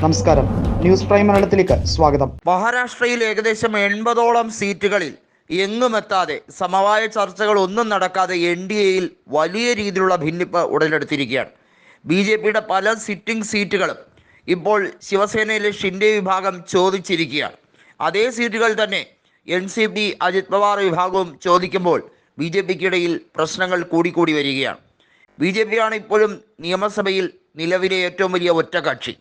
നമസ്കാരം. News prime മലയാളത്തിലേക്ക് സ്വാഗതം. മഹാരാഷ്ട്രയിൽ ഏകദേശം എൺപതോളം സീറ്റുകളിൽ എങ്ങുമെത്താതെ സമവായ ചർച്ചകൾ ഒന്നും നടക്കാതെ എൻ ഡി എയിൽ വലിയ രീതിയിലുള്ള ഭിന്നിപ്പ് ഉടലെടുത്തിരിക്കുകയാണ്. ബി ജെ പിയുടെ പല സിറ്റിംഗ് സീറ്റുകളും ഇപ്പോൾ ശിവസേനയിലെ ഷിൻഡെ വിഭാഗം ചോദിച്ചിരിക്കുകയാണ്. അതേ സീറ്റുകൾ തന്നെ N C P Ajit Pawar വിഭാഗവും ചോദിക്കുമ്പോൾ ബി ജെ പിക്കിടയിൽ പ്രശ്നങ്ങൾ കൂടിക്കൂടി വരികയാണ്. ബി ജെ പിയാണ് ഇപ്പോഴും നിയമസഭയിൽ നിലവിലെ ഏറ്റവും വലിയ ഒറ്റകക്ഷി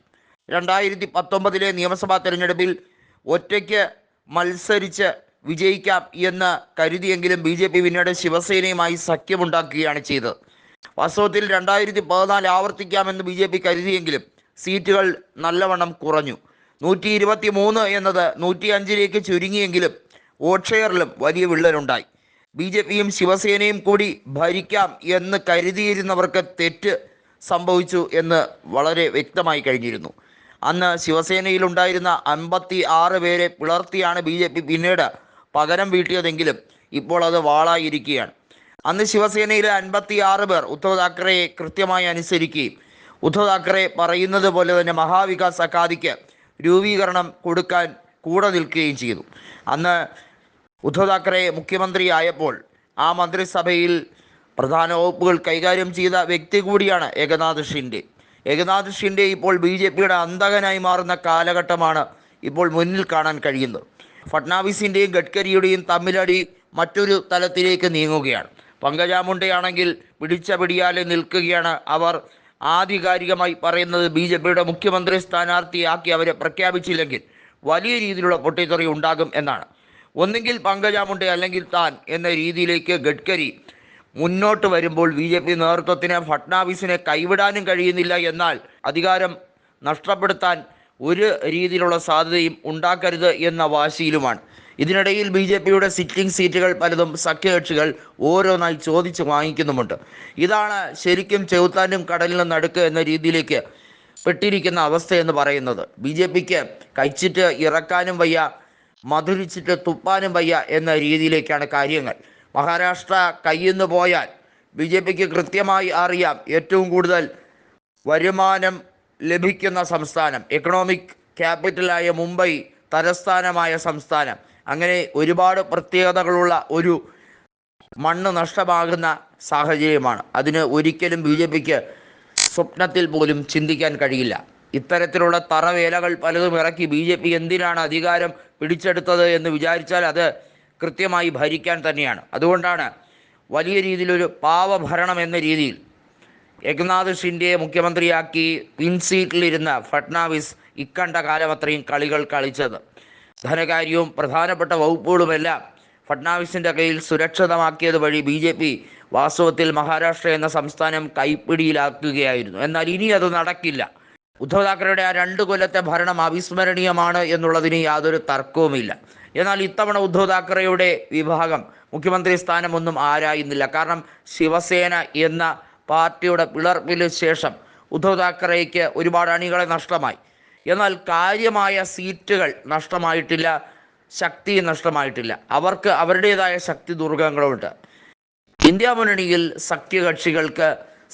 രണ്ടായിരത്തി പത്തൊമ്പതിലെ നിയമസഭാ തെരഞ്ഞെടുപ്പിൽ ഒറ്റയ്ക്ക് മത്സരിച്ച് വിജയിക്കാം എന്ന് കരുതിയെങ്കിലും ബി ജെ പി പിന്നീട് ശിവസേനയുമായി സഖ്യമുണ്ടാക്കുകയാണ് ചെയ്തത്. വാസ്തവത്തിൽ രണ്ടായിരത്തി പതിനാല് ആവർത്തിക്കാമെന്ന് ബി ജെ പി കരുതിയെങ്കിലും സീറ്റുകൾ നല്ലവണ്ണം കുറഞ്ഞു. നൂറ്റി ഇരുപത്തി മൂന്ന് എന്നത് നൂറ്റി അഞ്ചിലേക്ക് ചുരുങ്ങിയെങ്കിലും വോട്ട് ഷെയറിലും വലിയ വിള്ളലുണ്ടായി. ബി ജെ പിയും ശിവസേനയും കൂടി ഭരിക്കാം എന്ന് കരുതിയിരുന്നവർക്ക് തെറ്റ് സംഭവിച്ചു എന്ന് വളരെ വ്യക്തമായി കഴിഞ്ഞിരുന്നു. അന്ന് ശിവസേനയിലുണ്ടായിരുന്ന അൻപത്തി ആറ് പേരെ പിളർത്തിയാണ് ബി ജെ പി പിന്നീട് പകരം വീട്ടിയതെങ്കിലും ഇപ്പോൾ അത് വാളായിരിക്കുകയാണ്. അന്ന് ശിവസേനയിലെ അൻപത്തി ആറ് പേർ ഉദ്ധവ് താക്കറെയെ കൃത്യമായി അനുസരിക്കുകയും ഉദ്ധവ് താക്കറെ പറയുന്നത് പോലെ തന്നെ മഹാവികാസ് അക്കാദിക്ക് രൂപീകരണം കൊടുക്കാൻ കൂടെ നിൽക്കുകയും ചെയ്തു. അന്ന് ഉദ്ധവ് താക്കറെ മുഖ്യമന്ത്രിയായപ്പോൾ ആ മന്ത്രിസഭയിൽ പ്രധാന വകുപ്പുകൾ കൈകാര്യം ചെയ്ത വ്യക്തി കൂടിയാണ് ഏകനാഥ് ഷിൻഡെ. ഏകനാഥ് ഷിൻഡെ ഇപ്പോൾ ബി ജെ പിയുടെ അന്തകനായി മാറുന്ന കാലഘട്ടമാണ് ഇപ്പോൾ മുന്നിൽ കാണാൻ കഴിയുന്നത്. ഫട്നാവിസിന്റെയും ഗഡ്കരിയുടെയും തമ്മിലടി മറ്റൊരു തലത്തിലേക്ക് നീങ്ങുകയാണ്. പങ്കജ മുണ്ടയാണെങ്കിൽ പിടിച്ച പിടിയാലെ നിൽക്കുകയാണ് അവർ. ആധികാരികമായി പറയുന്നത് ബി ജെ പിയുടെ മുഖ്യമന്ത്രി സ്ഥാനാർത്ഥിയാക്കി അവരെ പ്രഖ്യാപിച്ചില്ലെങ്കിൽ വലിയ രീതിയിലുള്ള പൊട്ടിത്തെറി ഉണ്ടാകും എന്നാണ്. ഒന്നുകിൽ പങ്കജ മുണ്ട അല്ലെങ്കിൽ താൻ എന്ന രീതിയിലേക്ക് ഗഡ്കരി മുന്നോട്ട് വരുമ്പോൾ ബി ജെ പി നേതൃത്വത്തിന് ഫട്നാവിസിനെ കൈവിടാനും കഴിയുന്നില്ല എന്നാൽ അധികാരം നഷ്ടപ്പെടുത്താൻ ഒരു രീതിയിലുള്ള സാധ്യതയും ഉണ്ടാക്കരുത് എന്ന വാശിയിലുമാണ്. ഇതിനിടയിൽ ബി ജെ പിയുടെ സിറ്റിംഗ് സീറ്റുകൾ പലതും സഖ്യകക്ഷികൾ ഓരോന്നായി ചോദിച്ച് വാങ്ങിക്കുന്നുമുണ്ട്. ഇതാണ് ശരിക്കും ചെവുത്താനും കടലിനും നടുക്ക് എന്ന രീതിയിലേക്ക് പെട്ടിരിക്കുന്ന അവസ്ഥയെന്ന് പറയുന്നത്. ബി ജെ പിക്ക് കഴിച്ചിട്ട് ഇറക്കാനും വയ്യ മധുരിച്ചിട്ട് തുപ്പാനും വയ്യ എന്ന രീതിയിലേക്കാണ് കാര്യങ്ങൾ. മഹാരാഷ്ട്ര കയ്യിന്ന് പോയാൽ ബി ജെ പിക്ക് കൃത്യമായി അറിയാം ഏറ്റവും കൂടുതൽ വരുമാനം ലഭിക്കുന്ന സംസ്ഥാനം. എക്കണോമിക് ക്യാപിറ്റലായ മുംബൈ തലസ്ഥാനമായ സംസ്ഥാനം. അങ്ങനെ ഒരുപാട് പ്രത്യേകതകളുള്ള ഒരു മണ്ണ് നഷ്ടമാകുന്ന സാഹചര്യമാണ്. അതിന് ഒരിക്കലും ബി ജെ പിക്ക് സ്വപ്നത്തിൽ പോലും ചിന്തിക്കാൻ കഴിയില്ല. ഇത്തരത്തിലുള്ള തറവേലകൾ പലതും ഇറക്കി ബി ജെ പി എന്തിനാണ് അധികാരം പിടിച്ചെടുത്തത് എന്ന് വിചാരിച്ചാൽ അത് കൃത്യമായി ഭരിക്കാൻ തന്നെയാണ്. അതുകൊണ്ടാണ് വലിയ രീതിയിലൊരു പാവഭരണം എന്ന രീതിയിൽ ഏകനാഥ് ഷിൻഡെ മുഖ്യമന്ത്രിയാക്കി പിൻസീറ്റിലിരുന്ന ഫട്നാവിസ് ഇക്കണ്ട കാലം അത്രയും കളികൾ കളിച്ചത്. ധനകാര്യവും പ്രധാനപ്പെട്ട വകുപ്പുകളുമെല്ലാം ഫട്നാവിസിന്റെ കയ്യിൽ സുരക്ഷിതമാക്കിയത് വഴി ബി ജെ പി വാസ്തവത്തിൽ മഹാരാഷ്ട്ര എന്ന സംസ്ഥാനം കൈപ്പിടിയിലാക്കുകയായിരുന്നു. എന്നാൽ ഇനി അത് നടക്കില്ല. ഉദ്ധവ് താക്കറയുടെ ആ രണ്ട് കൊല്ലത്തെ ഭരണം അവിസ്മരണീയമാണ് എന്നുള്ളതിന് യാതൊരു തർക്കവുമില്ല. എന്നാൽ ഇത്തവണ ഉദ്ധവ് താക്കറെയുടെ വിഭാഗം മുഖ്യമന്ത്രി സ്ഥാനമൊന്നും ആരായുന്നില്ല. കാരണം ശിവസേന എന്ന പാർട്ടിയുടെ പിളർപ്പിന് ശേഷം ഉദ്ധവ് താക്കറേക്ക് ഒരുപാട് അണികളെ നഷ്ടമായി. എന്നാൽ കാര്യമായ സീറ്റുകൾ നഷ്ടമായിട്ടില്ല ശക്തി നഷ്ടമായിട്ടില്ല. അവർക്ക് അവരുടേതായ ശക്തി ദുർഗങ്ങളുണ്ട്. ഇന്ത്യ മുന്നണിയിൽ സഖ്യകക്ഷികൾക്ക്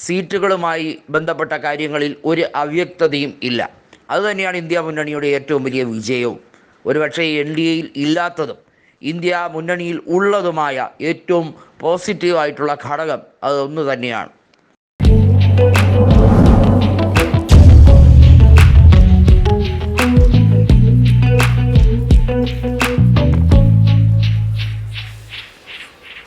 സീറ്റുകളുമായി ബന്ധപ്പെട്ട കാര്യങ്ങളിൽ ഒരു അവ്യക്തതയും ഇല്ല. അതുതന്നെയാണ് ഇന്ത്യ മുന്നണിയുടെ ഏറ്റവും വലിയ വിജയവും. ഒരുപക്ഷെ എൻ ഡി എയിൽ ഇല്ലാത്തതും ഇന്ത്യ മുന്നണിയിൽ ഉള്ളതുമായ ഏറ്റവും പോസിറ്റീവായിട്ടുള്ള ഘടകം അതൊന്നു തന്നെയാണ്.